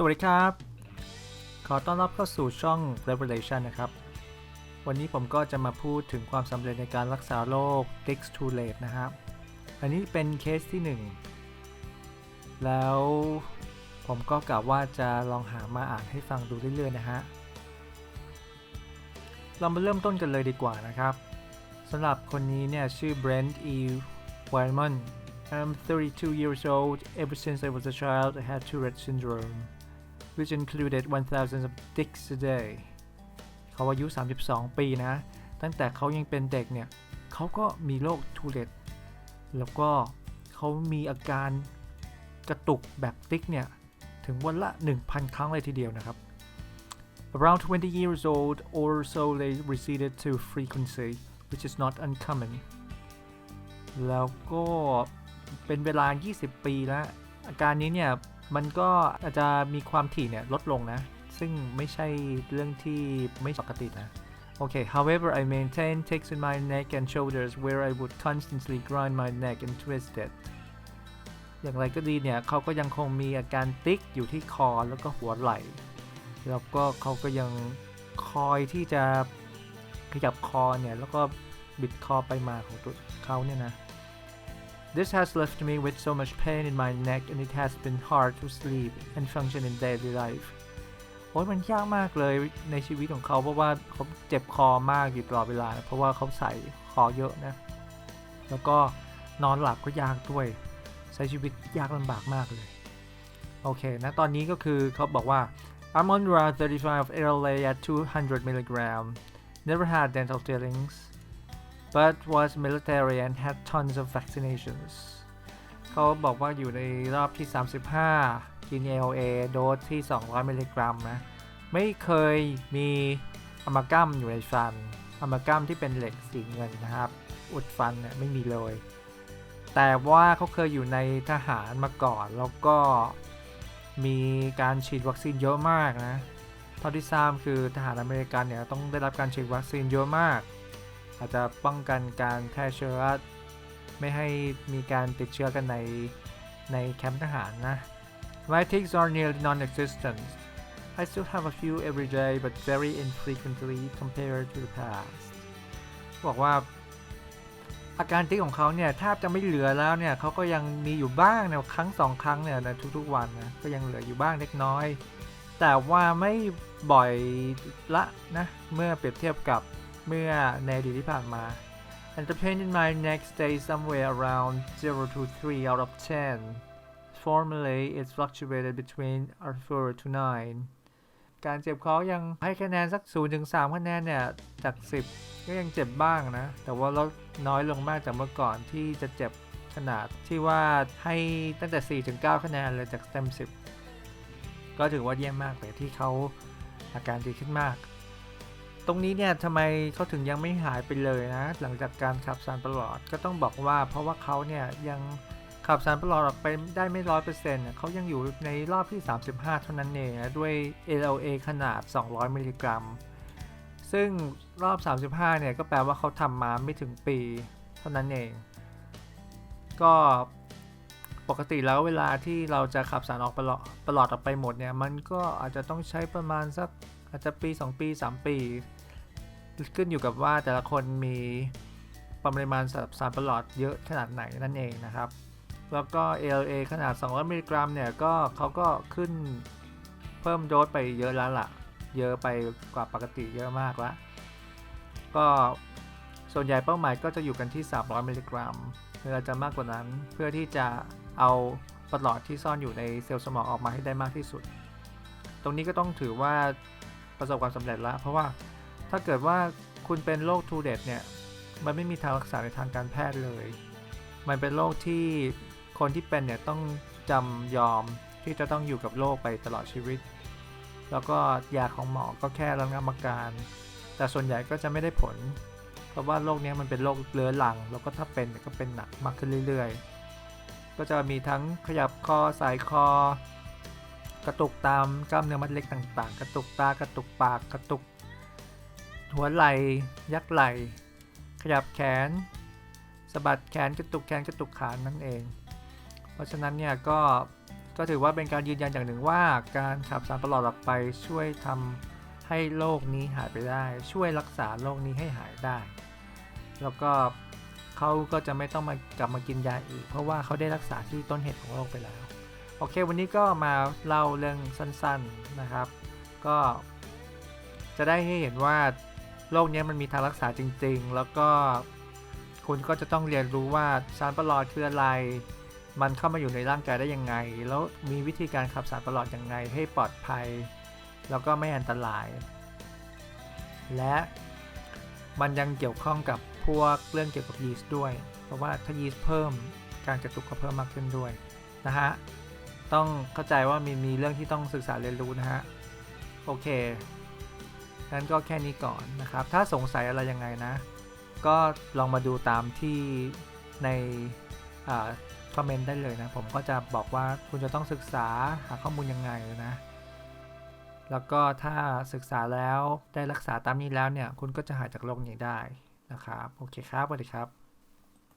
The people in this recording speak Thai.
สวัสดีครับ ขอต้อนรับเข้าสู่ช่อง Revelation นะครับ วันนี้ผมก็จะมาพูดถึงความสำเร็จในการรักษาโรค d i x t u l a t e นะครับ อันนี้เป็นเคสที่ 1 แล้วผมก็กะว่าจะลองหามาอ่านให้ฟังดูเรื่อยๆ นะฮะ เรามาเริ่มต้นกันเลยดีกว่านะครับ สำหรับคนนี้เนี่ย ชื่อ Brent E. Wyman I'm 32 years old. Ever since I was a child, I had Tourette syndrome, which included 1,000 of dicks a day. เขาอายุ 32 ปีนะ ตั้งแต่เขายังเป็นเด็กเนี่ย เขาก็มีโรคทูเรตแล้วก็เขามีอาการกระตุกแบบติ๊กเนี่ย ถึงวันละ 1,000 ครั้งเลยทีเดียวนะครับ Around 20 years old or so they receded to frequency, which is not uncommon. แล้วก็เป็นเวลา 20 ปีแล้ว อาการนี้เนี่ย มันก็อาจจะมีความถี่เนี่ยลดลงนะ ซึ่งไม่ใช่เรื่องที่ไม่ปกตินะโอเค however I maintain ticks in my neck and shoulders where I would constantly grind my neck and twist it อย่างไรก็ดีเนี่ยเขาก็ยังคงมีอาการติ๊กอยู่ที่คอแล้วก็หัวไหล่ แล้วก็เขาก็ยังคอยที่จะขยับคอเนี่ยแล้วก็บิดคอไปมาของตัวเขาเนี่ยนะ This has left me with so much pain in my neck and it has been hard to sleep and function in daily life โอ้ยมันยากมากเลยในชีวิตของเขาเพราะว่าเขาเจ็บคอมากอยู่ตลอดเวลา เพราะว่าเขาใส่คอเยอะนะ แล้วก็นอนหลับก็ยากด้วย ใช้ชีวิตยากลำบากมากเลย โอเคนะตอนนี้ก็คือเขาบอกว่า I'm on round 35 of LA at 200 milligram never had dental fillings but was military and had tons of vaccinations เขาบอกว่าอยู่ในรอบที่ 35 กิน AOA โดสที่ 200 มิลลิกรัมนะ ไม่เคยมีอมากัมอยู่ในฟันอมากัมที่เป็นเหล็กสีเงินนะครับ อุดฟันเนี่ยไม่มีเลย แต่ว่าเขาเคยอยู่ในทหารมาก่อน แล้วก็มีการฉีดวัคซีนเยอะมากนะ เท่าที่ทราบคือทหารอเมริกันเนี่ยต้องได้รับการฉีดวัคซีนเยอะมาก อาจจะป้องกันการแพร่เชื้อไม่ให้มีการติดเชื้อกันในในแคมป์ทหารนะ My ticks are nearly non-existent. I still have a few every day but very infrequently compared to the past. บอกว่าอาการติ๊กของเขาเนี่ยแทบจะไม่เหลือแล้วเนี่ยเขาก็ยังมีอยู่บ้างเนี่ยครั้งสองครั้งเนี่ยในทุกๆวันนะก็ยังเหลืออยู่บ้างเล็กน้อย แต่ว่าไม่บ่อยละนะเมื่อเปรียบเทียบกับ เมื่อในอดีตที่ผ่านมา and the pain in my neck stays somewhere around 0 to 3 out of 10 formerly it fluctuated between 4 to 9 การเจ็บคอยังให้คะแนนสัก 0 ถึง 3 คะแนนเนี่ย จาก 10 ก็ยังเจ็บบ้างนะ แต่ว่าลดน้อยลงมากจากเมื่อก่อนที่จะเจ็บขนาดที่ว่าให้ตั้งแต่ 4 ถึง 9 คะแนนเลยจากเต็ม 10 ก็ถือว่าเยี่ยมมากเลยที่เขาอาการดีขึ้นมาก ตรงนี้เนี่ยทำไมเขาถึงยังไม่หายไปเลยนะ หลังจากการขับสารประหลอดก็ต้องบอกว่า เพราะว่าเขาเนี่ยยังขับสารประหลอดออกไปได้ไม่ร้อยเปอร์เซ็นต์เขายังอยู่ในรอบที่ 35 เท่านั้นเองนะด้วย LLA ขนาด 200 มิลลิกรัม ซึ่งรอบ 35 เนี่ยก็แปลว่าเขาทำมาไม่ถึงปีเท่านั้นเอง ก็ปกติแล้วเวลาที่เราจะขับสารออกประหลอดประหลอดออกไปหมดเนี่ยมันก็อาจจะต้องใช้ประมาณสักอาจจะปี 2 ปี 3 ปี ขึ้นอยู่กับว่าแต่ละคนมีปริมาณสารประหลอดเยอะขนาดไหนนั่นเองนะครับ แล้วก็ ALA ขนาด 200 มิลลิกรัมเนี่ยก็เขาก็ขึ้นเพิ่มโดสไปเยอะแล้วล่ะ เยอะไปกว่าปกติเยอะมากแล้วก็ส่วนใหญ่เป้าหมายก็จะอยู่กันที่ 300 มิลลิกรัมหรืออาจจะมากกว่านั้นเพื่อที่จะเอาประหลอดที่ซ่อนอยู่ในเซลล์สมองออกมาให้ได้มากที่สุด ตรงนี้ก็ต้องถือว่าประสบความสำเร็จแล้ว เพราะว่า ถ้าเกิดว่าคุณเป็นโรคทูเดตเนี่ย มันไม่มีทางรักษาในทางการแพทย์เลย มันเป็นโรคที่คนที่เป็นเนี่ยต้องจำยอมที่จะต้องอยู่กับโรคไปตลอดชีวิต แล้วก็ยาของหมอก็แค่ระงับอาการ แต่ส่วนใหญ่ก็จะไม่ได้ผล เพราะว่าโรคนี้มันเป็นโรคเรื้อรัง แล้วก็ถ้าเป็นก็เป็นหนักมากขึ้นเรื่อยๆ ก็จะมีทั้งขยับคอสายคอ กระตุกตามกล้ามเนื้อมัดเล็กต่างๆ กระตุกตากระตุกปากกระตุก หัวไหล่ยักไหล่ขยับแขนสะบัดแขนกระตุกแขนกระตุกขานั่นเอง เพราะฉะนั้นเนี่ยก็ก็ถือว่าเป็นการยืนยันอย่างหนึ่งว่าการขับสารประหลอดออกไปช่วยทำให้โรคนี้หายไปได้ ช่วยรักษาโรคนี้ให้หายได้ แล้วก็เขาก็จะไม่ต้องมากลับมากินยาอีก เพราะว่าเขาได้รักษาที่ต้นเหตุของโรคไปแล้ว โอเค วันนี้ก็มาเล่าเรื่องสั้นๆนะครับ ก็จะได้ให้เห็นว่า โรคเนี้ยมันมีทางรักษาจริง ๆ แล้วก็คุณก็จะต้องเรียนรู้ว่าสารประหลอดคืออะไร มันเข้ามาอยู่ในร่างกายได้ยังไง แล้วมีวิธีการขับสารประหลอดยังไงให้ปลอดภัย แล้วก็ไม่อันตราย และมันยังเกี่ยวข้องกับพวกเรื่องเกี่ยวกับยีสต์ด้วย เพราะว่าถ้ายีสต์เพิ่มการกระตุกก็เพิ่มมากขึ้นด้วยนะฮะ ต้องเข้าใจว่ามีมีเรื่องที่ต้องศึกษาเรียนรู้นะฮะ โอเค นั้นก็แค่นี้ก่อนนะครับ ถ้าสงสัยอะไรยังไงนะ ก็ลองมาดูตามที่ในคอมเมนต์ได้เลยนะ ผมก็จะบอกว่าคุณจะต้องศึกษาหาข้อมูลยังไงนะ แล้วก็ถ้าศึกษาแล้วได้รักษาตามนี้แล้วเนี่ย คุณก็จะหายจากโรคนี้ได้นะครับ โอเคครับสวัสดีครับ